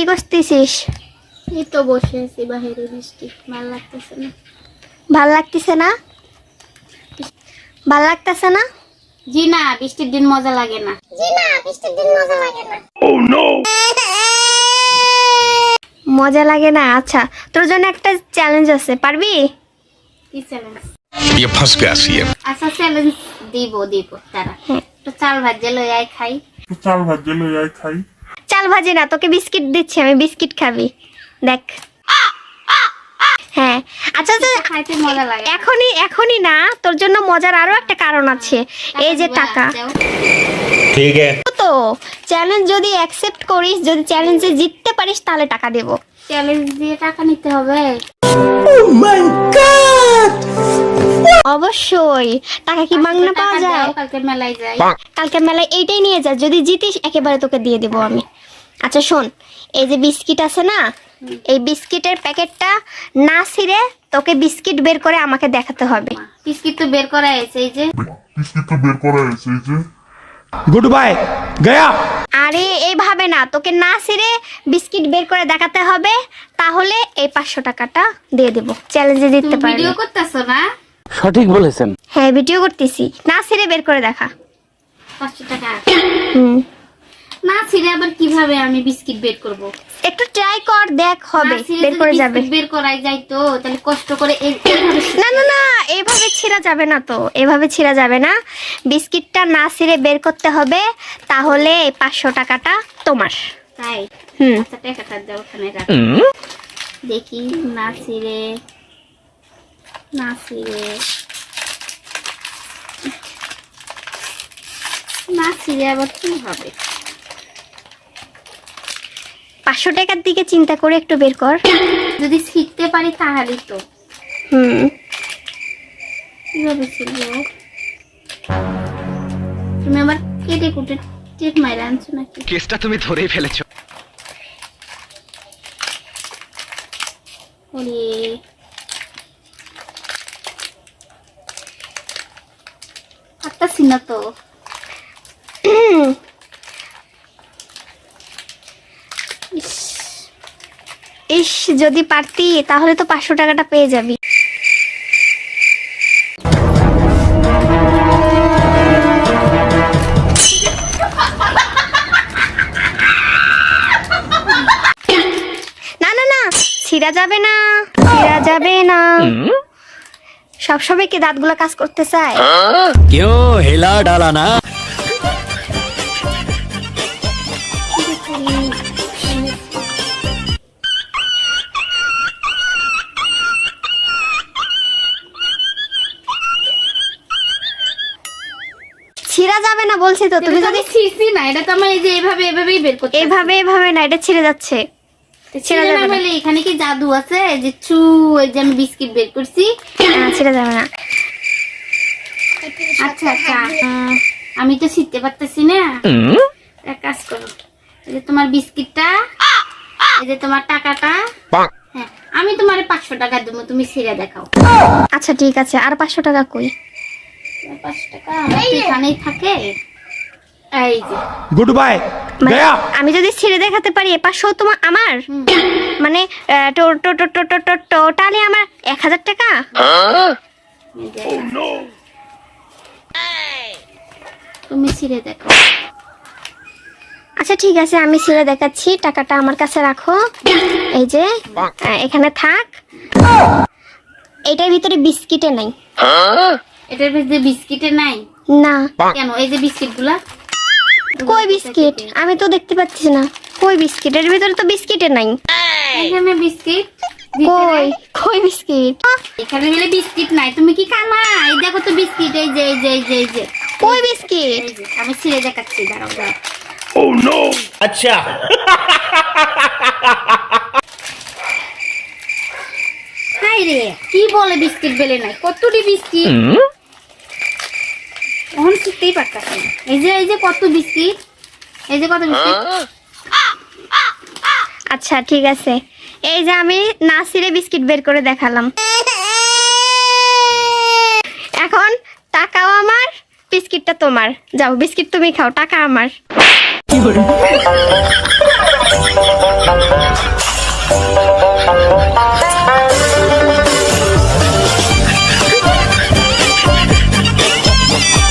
কি করতেছিস এই তো বসে আছি বাহিরে বৃষ্টি ভালো লাগতেছে না ভাল লাগতেছে না ভাল লাগতেছে না জি না বৃষ্টির দিন মজা লাগে না মজা লাগে না আচ্ছা তোর জন্য একটা চ্যালেঞ্জ আছে পারবি কি চ্যালেঞ্জ ये फंस गया सीएम আচ্ছা চ্যালেঞ্জ দিব দিব তারা হ্যাঁ। তো চাল ভাজে লই আই খাই চাল ভাজে লই আই খাই চাল ভাজে না তোকে বিস্কিট দিচ্ছি আমি বিস্কিট খাবি। দেখ। হ্যাঁ। আচ্ছা, আচ্ছা মজার আরও একটা কারণ আছে। এই যে টাকা। চ্যালেঞ্জ যদি অ্যাকসেপ্ট করিস যদি চ্যালেঞ্জে জিততে পারিস তাহলে টাকা চ্যালেঞ্জ দিয়ে টাকা নিতে হবে? Oh অবশ্যই। টাকা কি মাংনা পাওয়া যায়? কালকে মেলায় কালকে মেলায় এইটাই নিয়ে যা যদি জিতিস একেবারে তোকে দিয়ে দেবো আমি। আচ্ছা শোন এই যে বিস্কিট আছে না এই বিস্কিটের প্যাকেটটা না ছিঁড়ে তোকে বিস্কিট বের করে আমাকে দেখাতে হবে। বিস্কিট তো বের করা হয়েছে এই যে। বিস্কিট তো বের করা হয়েছে এই যে। গুড বাই গয়া। আরে এইভাবে না তোকে না ছিঁড়ে বিস্কিট বের করে দেখাতে হবে তাহলে এই পাঁচশো টাকাটা দিয়ে দেবো। চ্যালেঞ্জে দিতে পারবে ভিডিও করতেছ না? সঠিক বলেছেন। হ্যাঁ ভিডিও করতেছি। না ছিঁড়ে বের করে দেখা। পাঁচশো টাকা। হুম। ছিঁড়ে আবার কীভাবে আমি বিস্কিট বের করব? একটু ট্রাই কর দেখ হবে বের করে যাবে। বের করাই যাই তো তাহলে কষ্ট করে না না না এইভাবে ছিঁড়া যাবে না তো এভাবে ছিঁড়া যাবে না। বিস্কিটটা না ছিঁড়ে বের করতে হবে তাহলে এই পাঁচশো টাকাটা তোমার। তাই? হুম। আচ্ছা টাকাটা দাও ওখানে রাখ। দেখি না ছিঁড়ে না ছিঁড়ে। না ছিঁড়ে আবার কি হবে? পাঁচশো টাকার দিকে চিন্তা করে একটু বের কর। যদি শিখতে পারি তাহলেই তো। হুম। কীভাবে ছিড়বো তুমি আবার কেটে কুটে টেপ মাইরে আনছো নাকি? কেসটা তুমি ধরেই ফেলেছো। ওরে। পারতাছি না তো ইস, ইস যদি পারতি তাহলে তো পাঁচশো টাকাটা পেয়ে যাবি। ছিঁড়া যাবে না ছিঁড়া যাবে না। সবসময় কি দাঁতগুলো কাজ করতে চায়? কেউ হেলা ডালা না। যাবে না বলছি তো তুমি যদি আমি না এটা তো আমার এই যে এইভাবে এভাবেই বের করতে এইভাবে এইভাবে না এটা ছিঁড়ে যাচ্ছে। ছিঁড়ে যাবে না। এখানে কি জাদু আছে? এই যে চু এই যে আমি বিস্কিট বের করছি। ছিঁড়ে যাবে না। আচ্ছা আচ্ছা আমি তো শিখতে পারতেছি না। এক কাজ করো এই যে তোমার বিস্কিটটা এই যে তোমার টাকাটা হ্যাঁ আমি তোমার পাঁচশো টাকা দেবো তুমি ছিঁড়ে দেখাও। আচ্ছা ঠিক আছে আর পাঁচশো টাকা কই? মানে আমি যদি ছেড়ে দেখাতে পারি পাঁচশো তোমার আমার? মানে টোটালি আমার এক হাজার টাকা? তুমি ছিঁড়ে দেখো। আচ্ছা ঠিক আছে আমি ছেড়ে দেখাচ্ছি। টাকাটা আমার কাছে রাখো। এই যে এখানে থাক। এটার ভিতরে বিস্কিটে নাই। হ্যাঁ? এটার ভিতরে নাই? না। কেন? এই যে কই বিস্কিট? আমি তো দেখতে পাচ্ছি না। কই বিস্কিট? এর ভিতরে তো নাই। এখানে বিস্কিট কই? কই বিস্কিট? এখানে গেলে বিস্কিট নাই। তুমি কি কানা এই দেখো তো বিস্কিট এই যে এই যে এই যে এই যে। কই বিস্কিট? আমি ছিঁড়ে দেখাচ্ছি দাঁড়াও দাঁড়াও। oh, ও নো আচ্ছা। হাই রে কি বলে বিস্কিট বেলে নাই? কতটি বিস্কিট? এখন শিখতেই পারতাছি এই যে এই যে কত বিস্কিট এই যে কত বিস্কিট। আচ্ছা ঠিক আছে। এই যে আমি নাসিরে বিস্কিট বের করে দেখালাম। এখন টাকাও আমার বিস্কিটটা তোমার। যাও বিস্কিট তুমি খাও টাকা আমার।